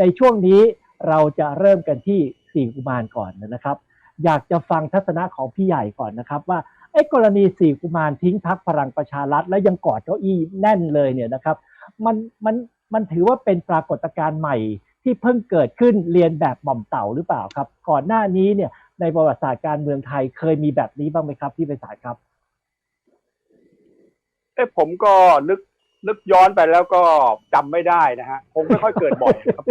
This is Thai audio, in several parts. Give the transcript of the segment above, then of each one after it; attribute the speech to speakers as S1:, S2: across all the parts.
S1: ในช่วงนี้เราจะเริ่มกันที่สี่กุมารก่อนนะครับ อยากจะฟังทัศนะของพี่ใหญ่ก่อนนะครับว่าไอ้กรณีสี่กุมารทิ้งพักพลังประชารัฐ แล้วยังกอดเก้าอี้แน่นเลยเนี่ยนะครับมันมันมันถือว่าเป็นปรากฏการณ์ใหม่ที่เพิ่งเกิดขึ้นเรียนแบบหม่อมเต่าหรือเปล่าครับ ก่อนหน้านี้เนี่ยในประวัติศาสตร์การเมืองไทยเคยมีแบบนี้บ้างไหมครับพี่ไพศาลครับ
S2: เอ้ผมก็นึก นึกย้อนไปแล้วก็จำไม่ได้นะฮะคงไม่ค่อยเกิดบ่อยครับ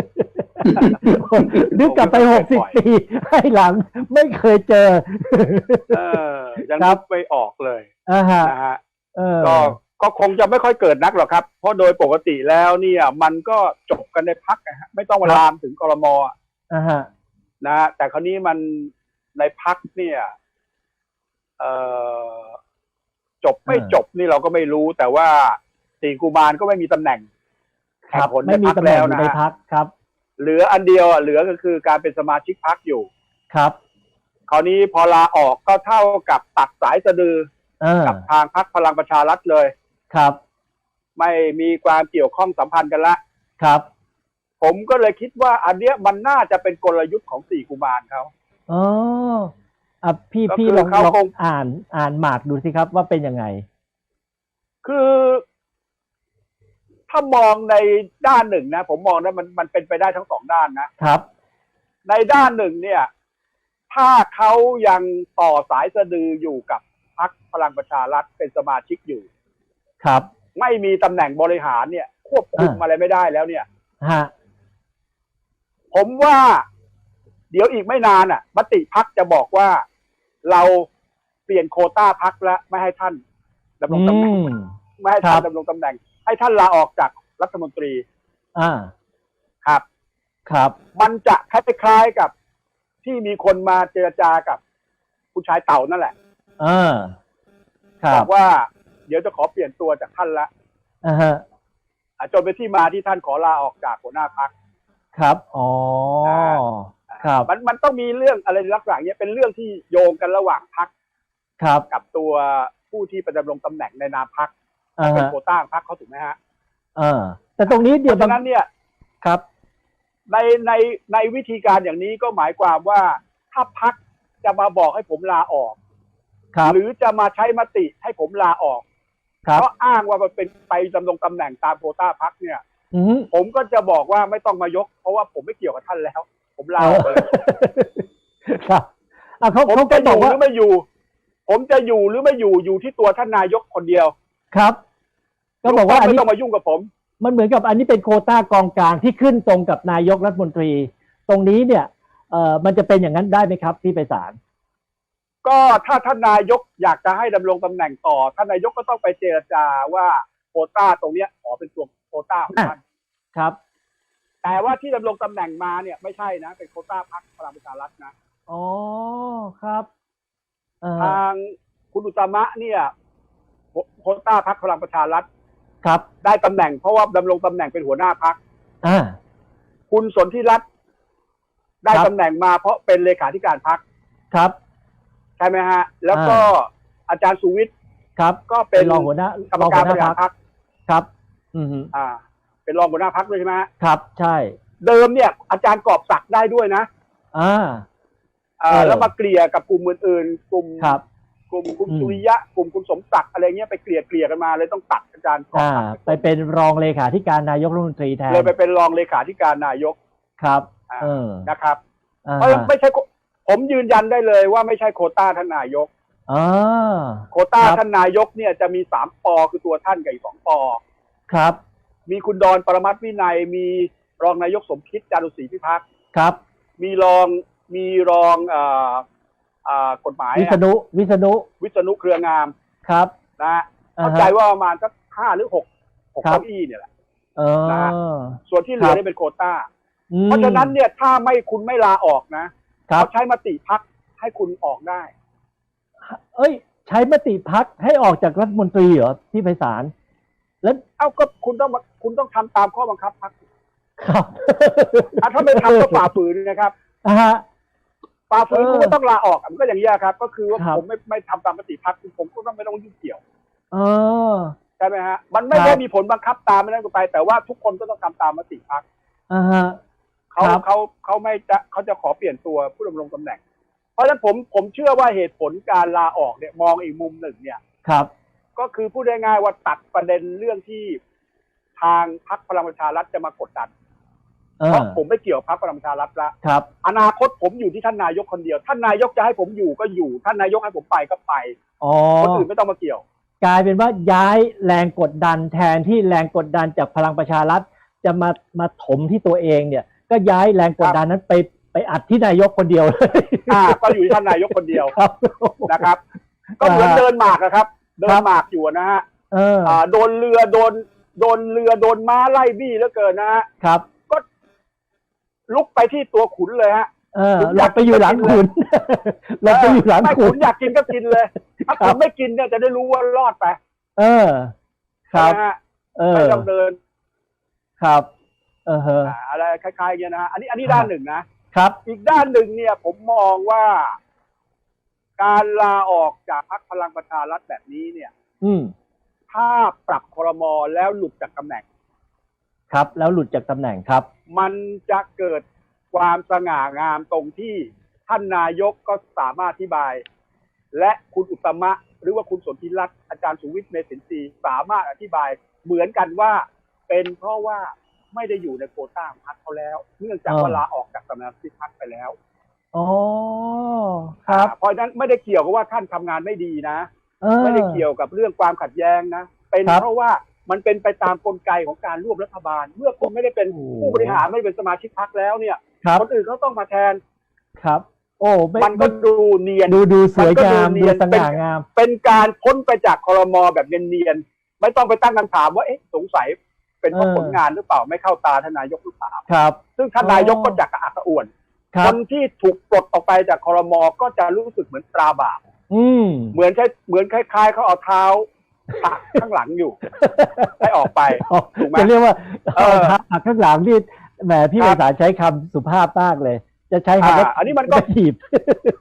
S1: นึกกลับไปหกสิบปีให้หลังไม่เคยเจอ
S2: เออยัง
S1: ครั
S2: นึ
S1: บ
S2: กไม่ออกเลย
S1: อ่าฮะ
S2: นะฮะ
S1: เออ
S2: ก็ก็คงจะไม่ค่อยเกิดนักหรอกครับ เพราะโดยปกติแล้วเนี่ย มันก็จบกันในพักนะฮะไม่ต้องมาลามถึงกรมอะ
S1: อ่าฮะ
S2: นะฮะแต่คราวนี้มันในพักเนี่ย เอ่อจบไม่จบนี่เราก็ไม่รู้แต่ว่า สี่กุมารก็ไม่มีตำแหน่ง
S1: ครั
S2: แข่
S1: บ
S2: งผล
S1: ไม่มี
S2: พัก
S1: ตำแหน่
S2: แล้
S1: ง
S2: วนะ
S1: ใน
S2: ฮะ
S1: พักครับ
S2: เหลืออันเดียวอะเหลือก็คือการเป็นสมาชิกพักอยู่
S1: ครับ
S2: คราวนี้พอลาออกก็เท่ากับตัดสายสะดือกับทางพักพลังประชารัฐเลย
S1: ครับ
S2: ไม่มีความเกี่ยวข้องสัมพันธ์กันละ
S1: ครับ
S2: ผมก็เลยคิดว่า อันเนี้ยมันน่าจะเป็นกลยุทธ์ของสี่กุมารเขา
S1: อ๋ออะพี่พี่ลองลอ
S2: ง
S1: อ่านอ่านหมากดูสิครับว่าเป็นยังไง
S2: คือ ถ้ามองในด้านหนึ่งนะ ผมมองนะมันมันเป็นไปได้ทั้งสองด้านนะ
S1: ครับ
S2: ในด้านหนึ่งเนี่ย ถ้าเขายังต่อสายสะดืออยู่กับพักพลังประชารัฐเป็นสมาชิกอยู่
S1: ครับ
S2: ไม่มีตำแหน่งบริหารเนี่ย ควบคุม
S1: อ่า
S2: อะไรไม่ได้แล้วเนี่ย
S1: ฮะ
S2: ผมว่าเดี๋ยวอีกไม่นานอะ มติพักจะบอกว่าเราเปลี่ยนโควต้าพักแล้วไม่ให้ท่านดำรง
S1: อื
S2: ตำแหน่ง
S1: ม
S2: ไม่ให้ท่า
S1: ครั
S2: น
S1: บ
S2: ดำรงตำแหน่ง ให้ท่านลาออกจากรัฐมนตรี
S1: อ่า
S2: ครับ
S1: ครับ
S2: มันจะคล้ายๆกับที่มีคนมาเจรจากับผู้ชายเต่านั่นแหละ
S1: เออครับ
S2: บอกว่าเดี๋ยวจะขอเปลี่ยนตัวจากท่านละ
S1: อ่าฮะ
S2: อะจนเป็นที่มาที่ท่านขอลาออกจากหัวหน้าพัก
S1: ครับ อ๋อ ครับ
S2: มันมันต้องมีเรื่องอะไรลักษณะเนี้ยเป็นเรื่องที่โยงกันระหว่างพัก
S1: ครับ
S2: กับตัวผู้ที่ประดำรงตำแหน่งในนามพัก
S1: อ่า
S2: เป็น
S1: ฮะ
S2: โควต้าของพักเขาถูกไหมฮะ
S1: เออแต่ตรงนี้
S2: เพ
S1: เดี๋ยว
S2: ราะ
S1: บาง
S2: ฉะนั้นเนี่ย
S1: ครับ
S2: ในในในวิธีการอย่างนี้ก็หมายความว่า ถ้าพักจะมาบอกให้ผมลาออก
S1: ครับ
S2: หรือจะมาใช้มติให้ผมลาออก
S1: ครับ
S2: เพราะอ้างว่ามันเป็นไปดำรงตำแหน่งตามโควต้าพักเนี่ย
S1: อืม
S2: ผมก็จะบอกว่าไม่ต้องมายก เพราะว่าผมไม่เกี่ยวกับท่านแล้ว ผมลาออกไปเลย
S1: ครับอะเขา
S2: ผม
S1: เขา
S2: จะ
S1: ก็
S2: อบ
S1: อยู่ก
S2: ห
S1: ว่า
S2: รือไม่อยู่ ผมจะอยู่หรือไม่อยู่อยู่ที่ตัวท่านนายกคนเดียว
S1: ครับ ก็บอกว่าอัน
S2: ไม่
S1: นี้
S2: ต้องมายุ่งกับผม
S1: มันเหมือนกับอันนี้เป็นโควต้ากองกลางที่ขึ้นตรงกับนายกรัฐมนตรี ตรงนี้เนี่ยเอ่อมันจะเป็นอย่างนั้นได้ไหมครับพี่ไปศาล
S2: ก็ถ้าท่านนายกอยากจะให้ดำรงตำแหน่งต่อ ท่านนายกก็ต้องไปเจรจาว่าโควต้าตรงเนี้ยขอเป็นตัวโควต้าของท่าน
S1: ครับ
S2: แต่ว่าที่ดำรงตำแหน่งมาเนี่ยไม่ใช่นะ เป็นโควต้าพรรคพลังประชารัฐนะ
S1: อ๋อครับเอ่อ
S2: ทางคุณอุตตมะเนี่ยโคโควต้าพรรคพลังประชารัฐ
S1: ครับ
S2: ได้ตำแหน่งเพราะว่าดำรงตำแหน่งเป็นหัวหน้าพรรค
S1: อ่า
S2: คุณสนธิรัตน์ได้
S1: ครับ
S2: ตำแหน่งมาเพราะเป็นเลขาธิการพรรค
S1: ครับ
S2: ใช่ไหมฮะ แล้วก็อาจารย์สุวิทย์
S1: ครับ
S2: ก็เป็น
S1: รองหัวหน้าก
S2: รรมการบริหารพรรค
S1: ครับ อืมฮึ
S2: อ่า เป็นรองหัวหน้าพรรคด้วยใช่ไหมฮะ
S1: ครับ ใช่
S2: เดิมเนี่ย อาจารย์กอบศักดิ์ได้ด้วยนะ
S1: อ่า
S2: อ่า
S1: เออ
S2: แล้วมาเกลี่ยกับกลุ่มอื่นๆกลุ่ม
S1: ครับ
S2: กลุ่มคุณ
S1: อืม
S2: สุริยะ กลุ่มคุณสมศักดิ์อะไรเงี้ยไปเกลี่ยเกลี่ยกันมาเลยต้องตัดอาจารย์กอบ
S1: อ่า
S2: ศักดิ์
S1: ไปเป็นรองเลขาธิการนายกรัฐมนตรีแทน
S2: เลยไปเป็นรองเลขาธิการนายก
S1: ครับ
S2: อ่า
S1: เออ
S2: นะครับ
S1: อ่า
S2: เพราะฉะนั้นไม่ใช่โคผมยืนยันได้เลยว่าไม่ใช่โควต้าท่านนายก
S1: อ่า
S2: โควต้า
S1: ครับ
S2: ท่านนายกเนี่ยจะมีสามปอคือตัวท่านกับอีกสองปอ
S1: ครับ
S2: มีคุณดอนปรมัตถ์วินัย มีรองนายกสมคิดจารุศรีพิพัฒน์
S1: ครับ
S2: มีรองมีรองเอ่อ อ่ากฎหมาย
S1: วิ
S2: อะ
S1: ษณุวิษณุ
S2: วิษณุเครืองาม
S1: ครับ
S2: นะฮะ
S1: อ่า
S2: เข้า
S1: ฮะ
S2: ใจว่าประมาณสักห้าหรือหกหก
S1: ครับ
S2: เก้าอี้เนี่ยแหละ
S1: เออ
S2: นะฮะส่วนที่เหลื
S1: ค
S2: อ
S1: รับ
S2: นี่เป็นโควต้า
S1: อืม
S2: เพราะฉะนั้นเนี่ยถ้าไม่คุณไม่ลาออกนะครับ เขาใช้มติพักให้คุณออกได้
S1: เอ้ย ใช้มติพักให้ออกจากรัฐมนตรีเหรอพี่ไพศาลแล้ว
S2: เอ้าก็คุณต้องมาคุณต้องทำตามข้อบังคับพัก
S1: ครับ
S2: ถ้าไม่ทำก็ฝ่าฝืนนะครับ
S1: อ่าฮะ
S2: ฝ่าฝืน
S1: เออ
S2: คุณก็ต้องลาออกมันก็อย่างนี้ยครับ ก็คือว่า
S1: ครับ
S2: ผมไม่ไม่ทำตามมติพักผมก็ต้องไม่ต้องยุ่งเกี่ยว
S1: เออ
S2: ใช่ไหมฮะ มันไม่
S1: ครับ
S2: ได้มีผลบังคับตามไม่ได้ก็ไป แต่ว่าทุกคนก็ต้องทำตามมติพัก
S1: อ่าฮะ
S2: เขา
S1: ครับ
S2: เขาเขาไม่จะเขาจะขอเปลี่ยนตัวผู้ดำรงตำแหน่ง เพราะฉะนั้นผมผมเชื่อว่าเหตุผลการลาออกเนี่ยมองอีกมุมหนึ่งเนี่ย
S1: ครับ
S2: ก็คือพูดง่ายๆว่าตัดประเด็นเรื่องที่ทางพรรคพลังประชารัฐจะมากดดัน
S1: เอ
S2: เพ
S1: อ
S2: ราะผมไม่เกี่ยวกับพรรคพลังประชารัฐละ
S1: ครับ
S2: อนาคตผมอยู่ที่ท่านนายกคนเดียว ท่านนายกจะให้ผมอยู่ก็อยู่ ท่านนายกให้ผมไปก็ไป
S1: อ๋อ
S2: คนอื่นไม่ต้องมาเกี่ยว
S1: กลายเป็นว่าย้ายแรงกดดันแทนที่แรงกดดันจากพลังประชารัฐ จะมามาถมที่ตัวเองเนี่ย ก็ย้ายแรงกดดันนั้นไปไปอัดที่นายกคนเดียวเลย
S2: อ่าก็อยู่ที่ท่านนายกคนเดียว
S1: ครับ
S2: นะครับ ก็เหมือน
S1: อ่า
S2: เดินหมากนะครับ เดิ
S1: ครั
S2: น
S1: บ
S2: หมากอยู่นะฮะ
S1: เออ
S2: อ่าโดนเรือโดนโดนเรือโดนม้าไล่บี้แล้วเกินนะฮะ
S1: ครับ
S2: ลุกไปที่ตัวขุนเลยฮะ
S1: เออ
S2: ผมอ
S1: เรา
S2: ยาก
S1: ไปอยู่หลังขุนเราไปอยู่หลัง
S2: ไม่
S1: ขุ
S2: ขุ
S1: น
S2: นอยากกินก็กินเลย ถ้า
S1: ครับ
S2: ขุนไม่กินเนี่ยจะได้รู้ว่ารอดไป
S1: เออ ครับ
S2: นะฮะ
S1: เออ
S2: ไม่ต้องเดิน
S1: ครับ เออเฮอ
S2: อ่าอะไรคล้ายๆอย่างเงี้ยนะฮะอันนี้อันนี้ด้านหนึ่งนะ
S1: ครับ
S2: อีกด้านหนึ่งเนี่ย ผมมองว่า การลาออกจากพรรคพลังประชารัฐแบบนี้เนี่ย
S1: อืม
S2: ถ้าปรับครมแล้วหลุดจากตำแหน่ง
S1: ครับ แล้วหลุดจากตำแหน่งครับ
S2: มันจะเกิดความสง่างามตรงที่ท่านนายกก็สามารถอธิบาย และคุณอุตตมะ หรือว่าคุณสนธิรัตน์อาจารย์สุวิทย์เมสินทรีย์สามารถอธิบายเหมือนกันว่า เป็นเพราะว่าไม่ได้อยู่ในโควต้าของพรรคเขาแล้ว เนื่องจาก
S1: อ๋อ
S2: ว่าลาออกจากตำแหน่งที่พรรคไปแล้ว
S1: อ๋อครับ
S2: เพราะฉะนั้นไม่ได้เกี่ยวกับว่าท่านทำงานไม่ดีนะ
S1: เออ
S2: ไม่ได้เกี่ยวกับเรื่องความขัดแย้งนะ เป็น
S1: ครับ
S2: เพราะว่า มันเป็นไปตามกลไกของการร่วมรัฐบาล เมื่อคุณไม่ได้เป็น
S1: โอ้
S2: ผู้บริหารไม่ได้เป็นสมาชิกพรรคแล้วเนี่ย
S1: ครับ
S2: คนอื่นเขาต้องมาแทน
S1: ครับ โอ้ไม่
S2: มันก็
S1: ไม่
S2: ดูเนียน
S1: ดูดูสวยงาม
S2: มันก็ดูเนี
S1: ดู
S2: ยน
S1: สง่างาม
S2: เป็นการพ้นไปจากคอรมอแบบเนียนๆไม่ต้องไปตั้งคำถามว่าเอ๊ะสงสัยเป็นเพราะ
S1: เออ
S2: ผลงานหรือเปล่าไม่เข้าตาท่านนายกหรือเปล่า
S1: ครับ
S2: ซึ่งท่าน
S1: อ๋อ
S2: นายกก็จักกระอักกระอ่วน
S1: ครั
S2: ค
S1: บ
S2: นที่ถูกปลดออกไปจากคอรมอก็จะรู้สึกเหมือนตราบาป
S1: อืม
S2: เหมือนใช่เหมือนคล้ายๆเขาเอาเท้า ปักข้างหลังอยู่ ให้ออกไป ถูกไหม
S1: จะเรียกว่า
S2: เออ
S1: เอาทักข้างหลังนี่แหมพี่
S2: ค
S1: ไพ
S2: รับ
S1: ศาลใช้คำสุภาพมากเลย จะใช้คำว่า
S2: อ่าอันนี้มันก็
S1: ถีบ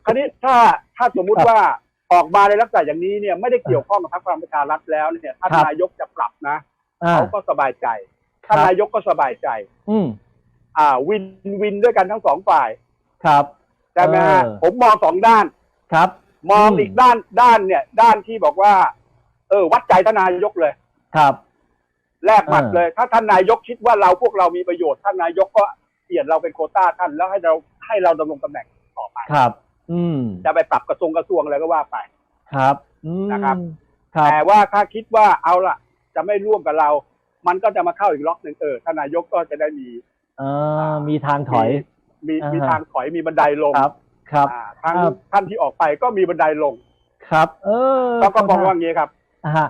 S2: คราวนี้ถ้าถ้าสมมุติ
S1: ครับ
S2: ว่าออกมาในลักษณะอย่างนี้เนี่ยไม่ได้เกี่ยวข้องกับพรรคพลังประชารัฐแล้วเนี่ยท่าน
S1: ครับ
S2: นายกจะปรับนะ
S1: อ่า
S2: เขาก็สบายใจ
S1: ครั
S2: ท่าน
S1: บ
S2: นายกก็สบายใจ
S1: อืม
S2: อ่า วินวินด้วยกันทั้งสองฝ่าย
S1: ครับ
S2: ใช่ไหมฮะ
S1: เออ
S2: ผมมองสองด้าน
S1: ครับ
S2: มอง
S1: อืม
S2: อีกด้านด้านเนี่ย ด้านที่บอกว่า เออ วัดใจท่านนายกเลย
S1: ครับ
S2: แลกหมัด
S1: เออ
S2: เลย ถ้าท่านนายกคิดว่าเราพวกเรามีประโยชน์ท่านนายกก็เปลี่ยนเราเป็นโควต้าท่านแล้วให้เราให้เราดำรงตำแหน่งต่อไป
S1: ครับ อืม
S2: จะไปปรับกระทรวงกระทรวงอะไรก็ว่าไป
S1: ครับอืม
S2: นะครับ
S1: ครับ
S2: แต่ว่าถ้าคิดว่าเอาล่ะ จะไม่ร่วมกับเรา มันก็จะมาเข้าอีกล็อกหนึ่งเออท่านนายกก็จะได้มี
S1: เออมีทางถอย
S2: มี
S1: อ่าฮะ
S2: มีทางถอยมีบันไดลง
S1: ครับ ครับ
S2: อ่าทาง
S1: ครับ
S2: ท่านที่ออกไปก็มีบันไดลง
S1: ครับ เออ
S2: ก็ก็มองว่าอย่างนี้ครับ
S1: อ่าฮะ